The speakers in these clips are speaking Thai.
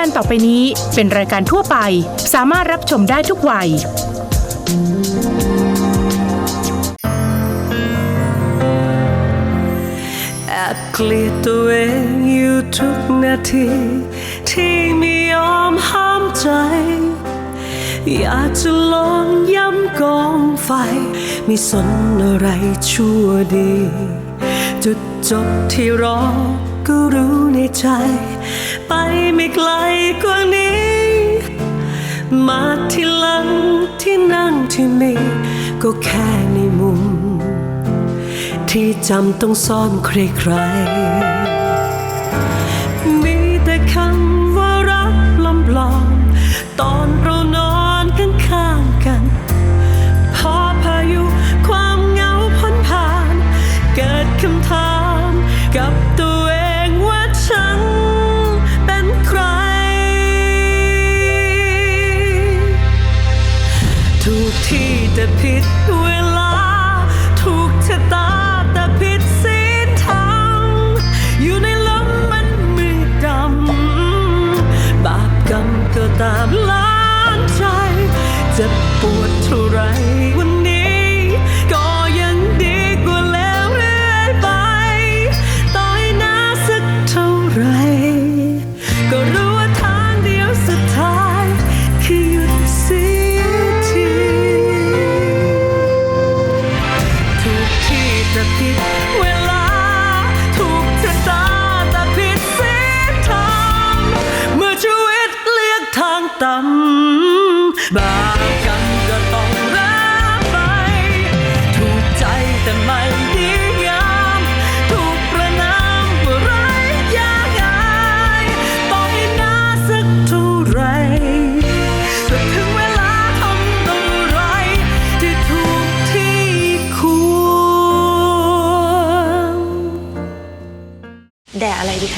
การต่อไปนี้เป็นรายการทั่วไป สามารถรับชมได้ทุกวัย แอบเกลียดตัวเองอยู่ทุกนาที ที่ไม่ยอมห้ามใจ อยากจะลองย้ำกองไฟ ไม่สนอะไรชั่วดี จุดจบที่รอ ก็รู้ในใจ ไปไม่ไกลกว่านี้ มาที่หลังที่นั่งที่มีก็แค่ในมุม ที่จำต้องซ่อนใครๆ ที่แต่ผิดเวลาถูกชะตา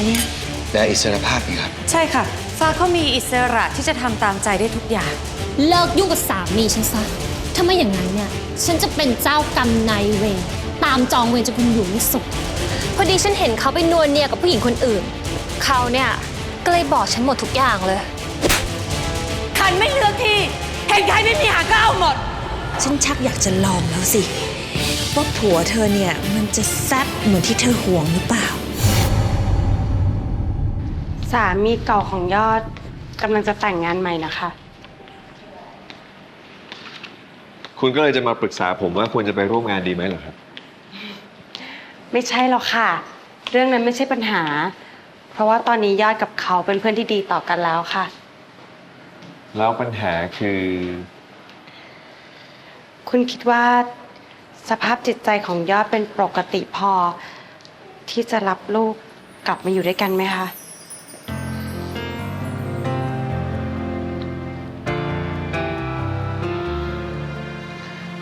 คะเนี่ย และอิสรภาพนี่ครับ ใช่ค่ะ ฟ้าเขามีอิสระที่จะทำตามใจได้ทุกอย่าง เลิกยุ่งกับสามีฉันซะ ถ้าไม่อย่างนั้นเนี่ย ฉันจะเป็นเจ้ากรรมนายเวรตามจองเวรจนคุณอยู่ไม่สุข พอดีฉันเห็นเขาไปนวลเนียกับผู้หญิงคนอื่น เขาเนี่ยก็เลยบอกฉันหมดทุกอย่างเลยใครไม่เลือกที่ เห็นใครไม่มีหางก็เอาหมด ฉันชักอยากจะลองแล้วสิ ว่าผัวเธอเนี่ย มันจะแซ่บเหมือนที่เธอห่วงหรือเปล่า สามีเก่าของยอดกำลังจะแต่งงานใหม่นะคะ คุณก็เลยจะมาปรึกษาผมว่าควรจะไปร่วมงานดีไหมเหรอครับ ไม่ใช่หรอกค่ะ เรื่องนั้นไม่ใช่ปัญหา เพราะว่าตอนนี้ยอดกับเขาเป็นเพื่อนที่ดีต่อกันแล้วค่ะ แล้วปัญหาคือ คุณคิดว่าสภาพจิตใจของยอดเป็นปกติพอ ที่จะรับลูกกลับมาอยู่ด้วยกันไหมคะ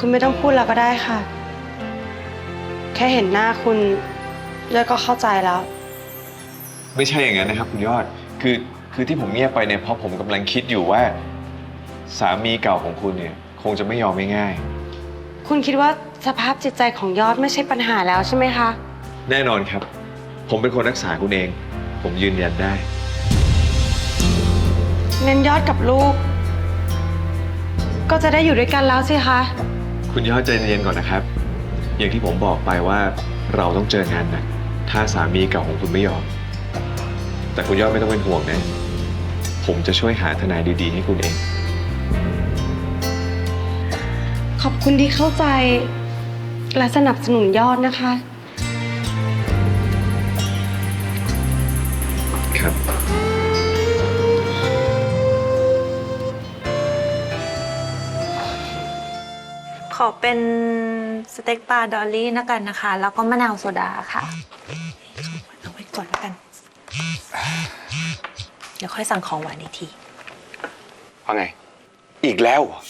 คุณไม่ต้องพูดแล้วก็ได้ค่ะ แค่เห็นหน้าคุณยอดก็เข้าใจแล้ว ไม่ใช่อย่างนั้นนะครับ คุณยอด คือคือที่ผมเงียบไปเนี่ยเพราะผมกำลังคิดอยู่ว่า สามีเก่าของคุณเนี่ย คงจะไม่ยอมง่ายคุณคิดว่าสภาพจิตใจของยอดไม่ใช่ปัญหาแล้วใช่ไหมคะ ๆแน่นอนครับ ผมเป็นคนรักษาคุณเอง ผมยืนยันได้ เน้นยอดกับลูก ก็จะได้อยู่ด้วยกันแล้วสิคะ คุณยอดใจเย็นๆก่อนนะครับ อย่างที่ผมบอกไปว่าเราต้องเจองานหนะถ้าสามีเก่าของคุณไม่ยอม แต่คุณยอดไม่ต้องเป็นห่วงนะ ผมจะช่วยหาทนายดีๆ ให้คุณเอง ขอบคุณที่เข้าใจและสนับสนุนยอดนะคะ อเป็นสเต็กปลาดอลลี่นะกันนะคะ แล้วก็มะนาวโซดาค่ะ เอาไว้ก่อนแล้วกัน เดี๋ยวค่อยสั่งของหวานอีกที ว่าไง อีกแล้วเหรอ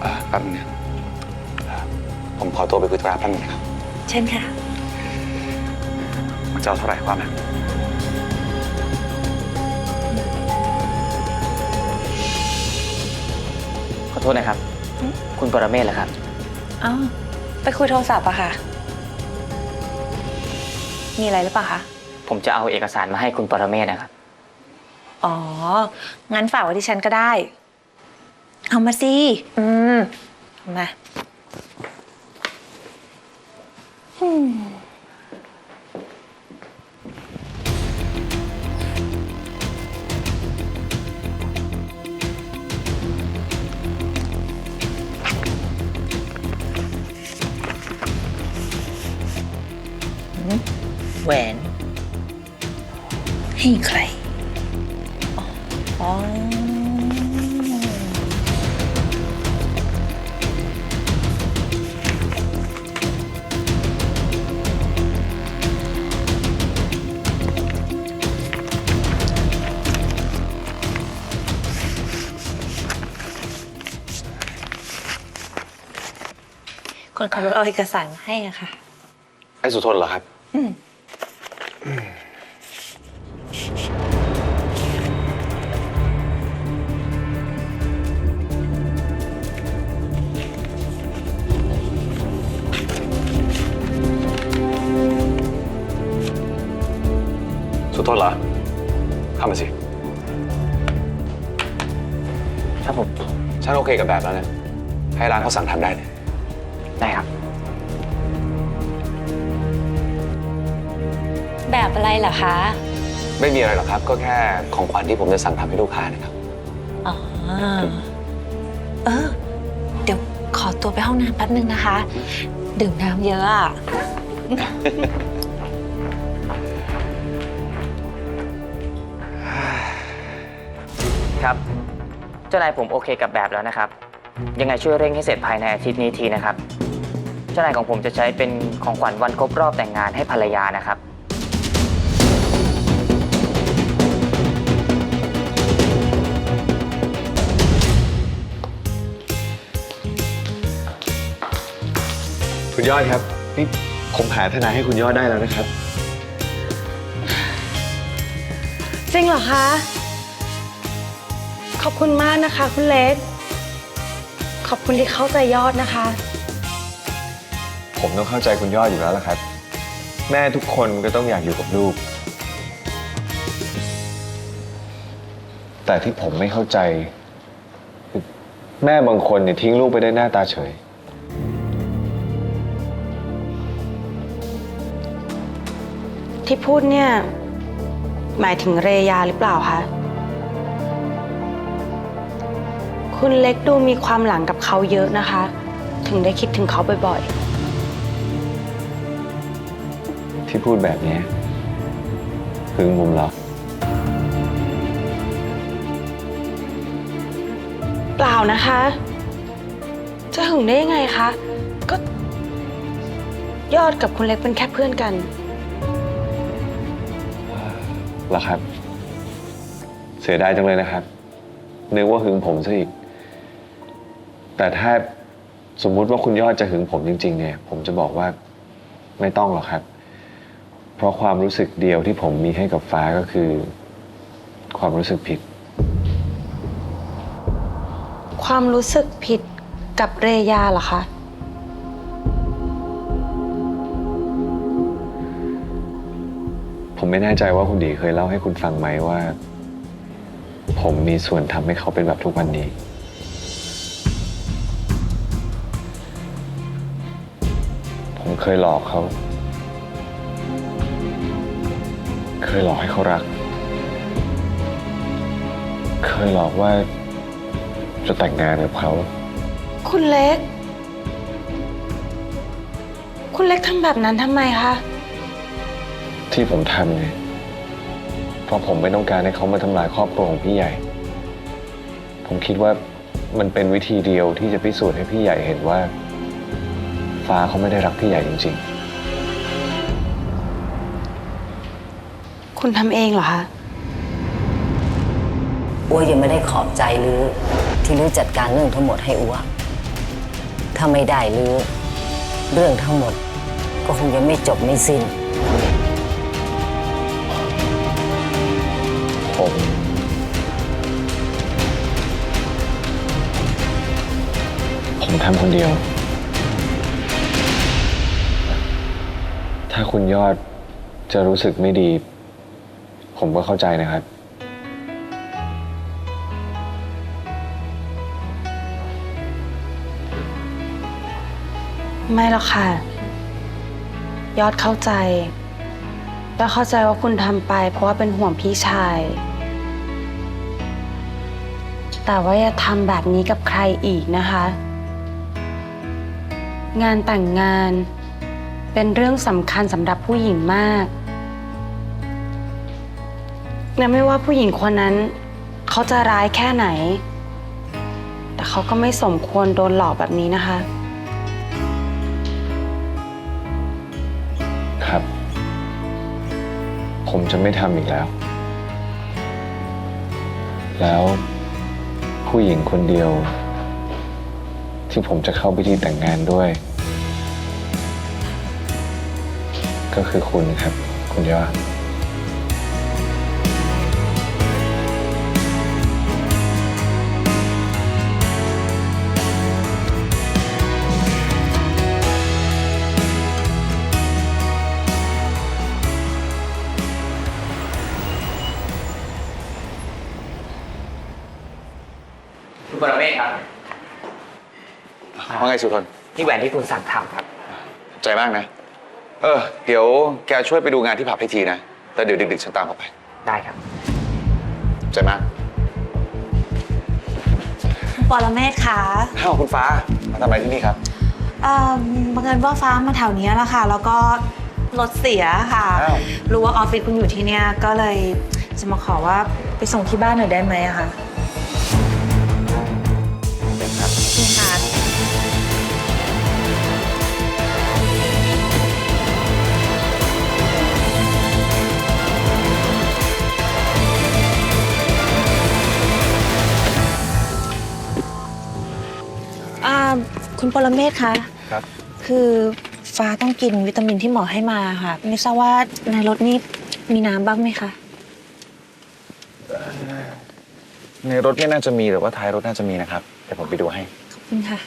เอ่อแป๊บนึงนะเอ่อผมขอตัวไปคุยธุระแป๊บนึงนะครับ เช่นค่ะ มันจะเอาเท่าไหร่ว่ามา โทษนะครับ คุณปรเมศเหรอครับ อ้าวไปคุยโทรศัพท์อะค่ะ มีอะไรหรือเปล่าคะ ผมจะเอาเอกสารมาให้คุณปรเมศนะครับ อ๋อ งั้นฝากไว้ที่ฉันก็ได้ เอามาสิ อืมเอามาแขับรถเอาเอกสารมาให้อะค่ะ ไอ้สุทนเหรอครับ อืม สุทนเหรอเข้ามาสิครับผม ฉันโอเคกับแบบแล้วนะ ให้ร้านเขาสั่งทำได้เลย ได้ครับ แบบอะไรเหรอคะ ไม่มีอะไรหรอกครับ ก็แค่ของขวัญที่ผมจะสั่งทำให้ลูกค้านะครับ อ๋อ เออ เดี๋ยวขอตัวไปห้องน้ำแป๊บนึงนะคะ ดื่มน้ำเยอะอะ ครับ เจ้านายผมโอเคกับแบบแล้วนะครับ ยังไงช่วยเร่งให้เสร็จภายในอาทิตย์นี้ทีนะครับ เจ้านายของผมจะใช้เป็นของขวัญวันครบรอบแต่งงานให้ภรรยานะครับ คุณยอดครับ นี่ผมหาทนายให้คุณยอดได้แล้วนะครับ จริงเหรอคะ ขอบคุณมากนะคะ คุณเล็ก ขอบคุณที่เข้าใจยอดนะคะ ผมต้องเข้าใจคุณยอดอยู่แล้วล่ะครับ แม่ทุกคนก็ต้องอยากอยู่กับลูก แต่ที่ผมไม่เข้าใจคือแม่บางคนเนี่ยทิ้งลูกไปได้หน้าตาเฉย ที่พูดเนี่ย หมายถึงเรยาหรือเปล่าคะ คุณเล็กดูมีความหลังกับเขาเยอะนะคะ ถึงได้คิดถึงเขาบ่อย ที่พูดแบบนี้หึงผมเหรอๆเปล่านะคะ จะหึงได้ยังไงคะ ก็ยอดกับคุณเล็กเป็นแค่เพื่อนกัน เหรอครับ เสียดายจังเลยนะครับ นึกว่าหึงผมซะอีก แต่ถ้าสมมุติว่าคุณยอดจะหึงผมจริง ๆ เนี่ย ผมจะบอกว่าไม่ต้องหรอกครับ เพราะความรู้สึกเดียวที่ผมมีให้กับฟ้าก็คือ ความรู้สึกผิด ความรู้สึกผิดกับเรยาเหรอคะ ผมไม่แน่ใจว่าคุณดีเคยเล่าให้คุณฟังไหมว่า ผมมีส่วนทำให้เขาเป็นแบบทุกวันนี้ ผมเคยหลอกเขา เคยหลอกให้เขารัก เคยหลอกว่าจะแต่งงานกับเขา คุณเล็ก คุณเล็กทำแบบนั้นทำไมคะ ที่ผมทำเนี่ยเพราะผมไม่ต้องการให้เขามาทำลายครอบครัวของพี่ใหญ่ ผมคิดว่ามันเป็นวิธีเดียวที่จะพิสูจน์ให้พี่ใหญ่เห็นว่า ฟ้าเขาไม่ได้รักพี่ใหญ่จริง คุณทำเองเหรอคะอัวยังไม่ได้ขอบใจลือที่ลือจัดการเรื่องทั้งหมดให้อัวถ้าไม่ได้ลือเรื่องทั้งหมด ก็คงยังไม่จบไม่สิ้นๆผมผมทำคนเดียว ถ้าคุณยอดจะรู้สึกไม่ดี ผมก็เข้าใจนะครับ ไม่หรอกค่ะ ยอดเข้าใจ แล้วเข้าใจว่าคุณทำไป เพราะว่าเป็นห่วงพี่ชาย แต่ว่าอย่าทำแบบนี้กับใครอีกนะคะ งานแต่งงานเป็นเรื่องสำคัญสำหรับผู้หญิงมาก และไม่ว่าผู้หญิงคนนั้น เขาจะร้ายแค่ไหน แต่เขาก็ไม่สมควรโดนหลอกแบบนี้นะคะ ครับ ผมจะไม่ทำอีกแล้ว แล้วผู้หญิงคนเดียว ที่ผมจะเข้าพิธีแต่งงานด้วย ก็คือคุณครับ คุณยอด คุณปรเมศครับ ว่าไงสุทนนี่แหวนที่คุณสั่งทำครับ ใจมากนะ เออ เดี๋ยวแกช่วยไปดูงานที่ผับให้ทีนะแล้วเดี๋ยวดึกๆฉันตามเข้าไป ได้ครับ ใจมากปรเมศคะอ้าวคุณฟ้า มาทำอะไรที่นี่ครับ เอ่อบังเอิญว่าฟ้ามาแถวเนี้ยแหละค่ะ แล้วก็รถเสียค่ะ อ้าว รู้ว่าออฟฟิศคุณอยู่ที่เนี่ยก็เลยจะมาขอว่าไปส่งที่บ้านหน่อยได้ไหมอะคะ คุณปรเมศคะครับ คือฟ้าต้องกินวิตามินที่หมอให้มาค่ะ ไม่ทราบว่าในรถนี่มีน้ำบ้างไหมคะ ในรถไม่น่าจะมีแต่ว่าท้ายรถน่าจะมีนะครับเดี๋ยวผมไปดูให้ ขอบคุณค่ะ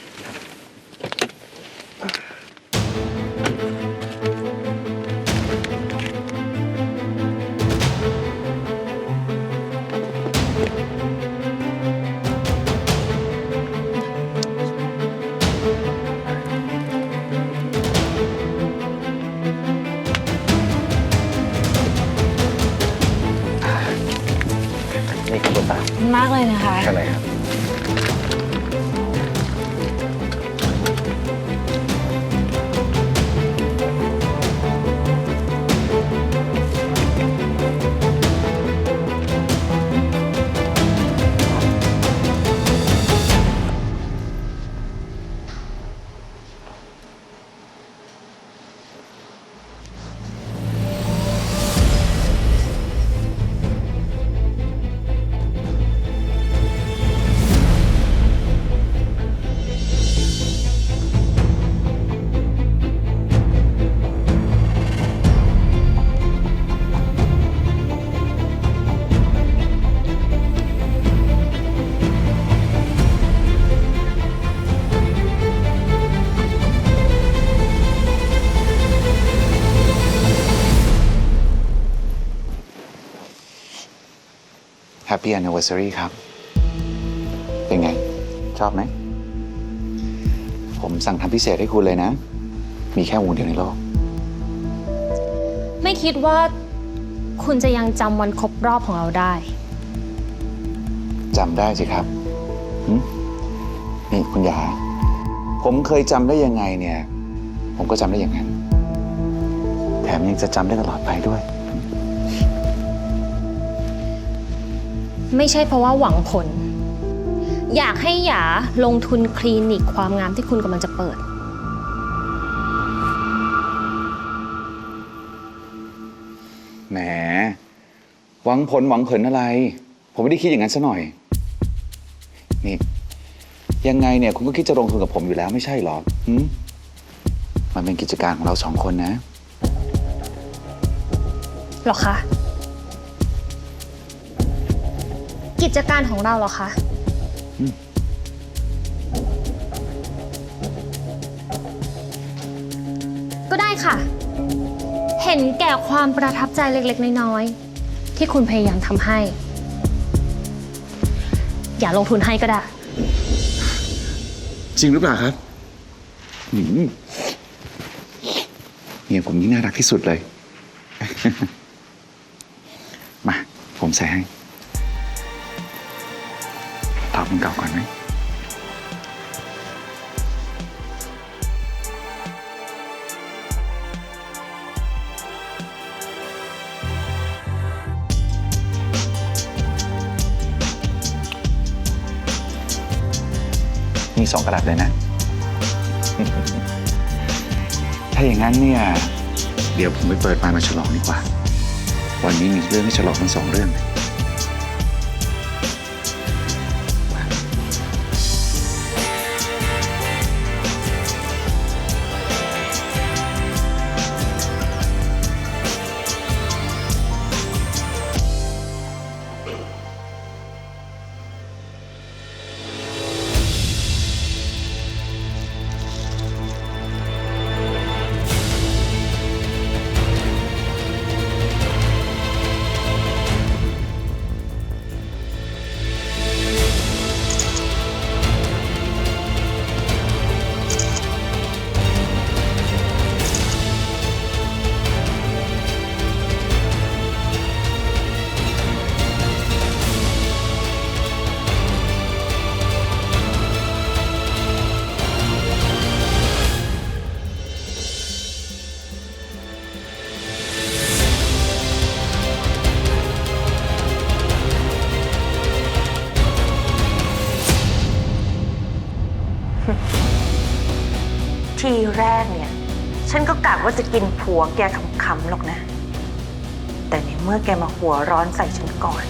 Happy Anniversary ครับ เป็นไง ชอบไหม ผมสั่งทำพิเศษให้คุณเลยนะ มีแค่วงเดียวในโลก ไม่คิดว่าคุณจะยังจำวันครบรอบของเราได้ จำได้สิครับหึนี่คุณยา ผมเคยจำได้ยังไงเนี่ย ผมก็จำได้อย่างนั้น แถมยังจะจำได้ตลอดไปด้วย ไม่ใช่เพราะว่าหวังผล อยากให้หยาลงทุนคลินิกความงามที่คุณกำลังจะเปิด แหม หวังผลหวังผลอะไร ผมไม่ได้คิดอย่างนั้นซะหน่อย นี่ ยังไงเนี่ยคุณก็คิดจะลงทุนกับผมอยู่แล้วไม่ใช่หรอหืมมันเป็นกิจการของเราสองคนนะ หรอคะ กิจการของเราเหรอคะ ก็ได้ค่ะ เห็นแก่ความประทับใจเล็กๆ น้อยๆ ที่คุณพยายามทำให้ อย่าลงทุนให้ก็ได้ จริงหรือเปล่าครับหืมเมียผมนี่น่ารักที่สุดเลย มา ผมใส่ให้ อบมันเก่าก่อนไหมมีสองกระดาษเลยนะ ถ้าอย่างนั้นเนี่ย เดี๋ยวผมไปเปิดปลามาฉลองดีกว่า วันนี้มีเรื่องให้ฉลองทั้งสองเรื่องเลย ฉันก็กะว่าจะกินผัวแกขำๆหรอกนะ แต่ในเมื่อแกมาหัวร้อนใส่ฉันก่อน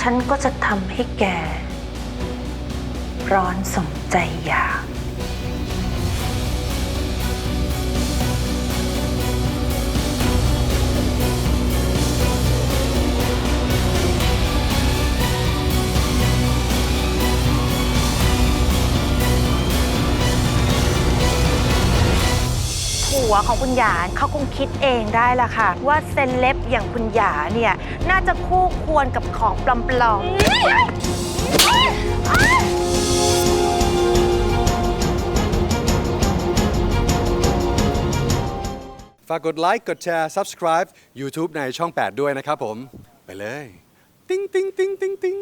ฉันก็จะทำให้แก ร้อนสมใจอยาก ผัวของคุณหยาเขาคงคิดเองได้ละค่ะ ว่าเซเลบอย่างคุณหยาเนี่ย น่าจะคู่ควรกับของปลอมๆฝากกดไลค์ กดแชร์ subscribe YouTube ในช่อง 8 ด้วยนะครับผม ไปเลย ติ๊งติ๊งติ๊งติ๊งติ๊ง